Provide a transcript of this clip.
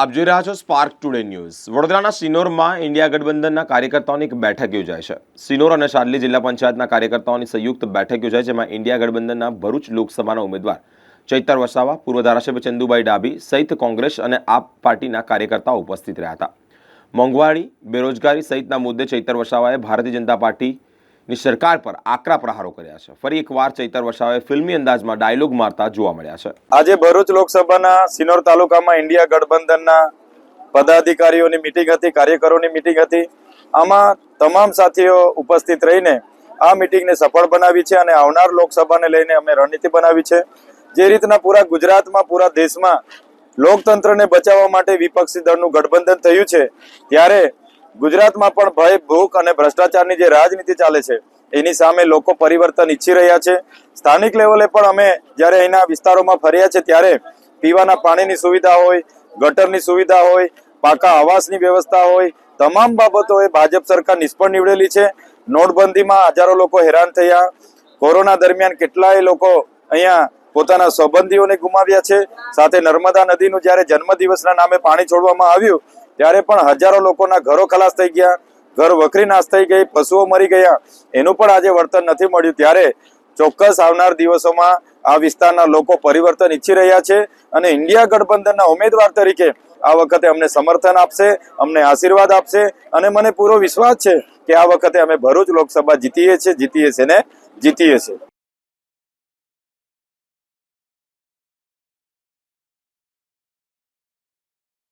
આપ જોઈ રહ્યા છો સ્પાર્ક ટુડે ન્યૂઝ વડોદરાના સિનોરમાં ઇન્ડિયા ગઠબંધનના કાર્યકર્તાઓની એક બેઠક યોજાય છે. સિનોર અને શાદલી જિલ્લા પંચાયતના કાર્યકર્તાઓની સંયુક્ત બેઠક યોજાય જેમાં ઇન્ડિયા ગઠબંધનના ભરૂચ લોકસભાના ઉમેદવાર ચૈતર વસાવા, પૂર્વ ધારાસભ્ય ચંદુભાઈ ડાભી સહિત કોંગ્રેસ અને આપ પાર્ટીના કાર્યકર્તાઓ ઉપસ્થિત રહ્યા હતા. મોંઘવારી, બેરોજગારી સહિતના મુદ્દે ચૈતર વસાવાએ ભારતીય જનતા પાર્ટીની સરકાર પર આકરા પ્રહારો કર્યા છે. ફરી એકવાર ચૈતર વર્ષાવે ફિલ્મી અંદાજમાં ડાયલોગ મારતા જોવા મળ્યા છે. આજે ભરૂચ લોકસભાના સિનોર તાલુકામાં ઇન્ડિયા ગઠબંધનના પદાધિકારીઓની મિટિંગ હતી, કાર્યકરોની મિટિંગ હતી. આમાં તમામ સાથીઓ ઉપસ્થિત રહીને આ મિટિંગને સફળ બનાવી છે અને આવનાર લોકસભાને લઈને અમે રણનીતિ બનાવી છે. જે રીતના પૂરા ગુજરાતમાં, પૂરા દેશમાં લોકતંત્રને બચાવવા માટે વિપક્ષી દળનું ગઠબંધન થયું છે, ત્યારે ગુજરાતમાં પણ ભય, ભૂખ અને ભ્રષ્ટાચારની જે રાજનીતિ ચાલે છે, એની સામે લોકો પરિવર્તન ઈચ્છી રહ્યા છે. સ્થાનિક લેવલે પણ અમે જ્યારે અહીંના વિસ્તારોમાં ફર્યા છે ત્યારે પીવાના પાણીની સુવિધા હોય, ગટરની સુવિધા હોય, પાકા આવાસની વ્યવસ્થા હોય, તમામ બાબતોએ ભાજપ સરકાર નિષ્ફળ નીવડેલી છે. નોટબંધીમાં હજારો લોકો હેરાન થયા. કોરોના દરમિયાન કેટલાય લોકો અહીંયા પોતાના સંબંધીઓને ગુમાવ્યા છે. સાથે નર્મદા નદીનું જ્યારે જન્મદિવસના નામે પાણી છોડવામાં આવ્યું ત્યારે પણ હજારો લોકોના ઘરો ખલાસ થઈ ગયા, ઘર વખરી નાશ થઈ ગઈ, પશુઓ મરી ગયા. એનું પણ આજે વળતર નથી મળ્યું. ત્યારે ચોક્કસ આવનાર દિવસોમાં આ વિસ્તારના લોકો પરિવર્તન ઈચ્છી રહ્યા છે અને ઇન્ડિયા ગઠબંધનના ઉમેદવાર તરીકે આ વખતે અમને સમર્થન આપશે, અમને આશીર્વાદ આપશે અને મને પૂરો વિશ્વાસ છે કે આ વખતે અમે ભરૂચ લોકસભા જીતીએ છીએ જીતીએ છીએ ને જીતીએ છીએ.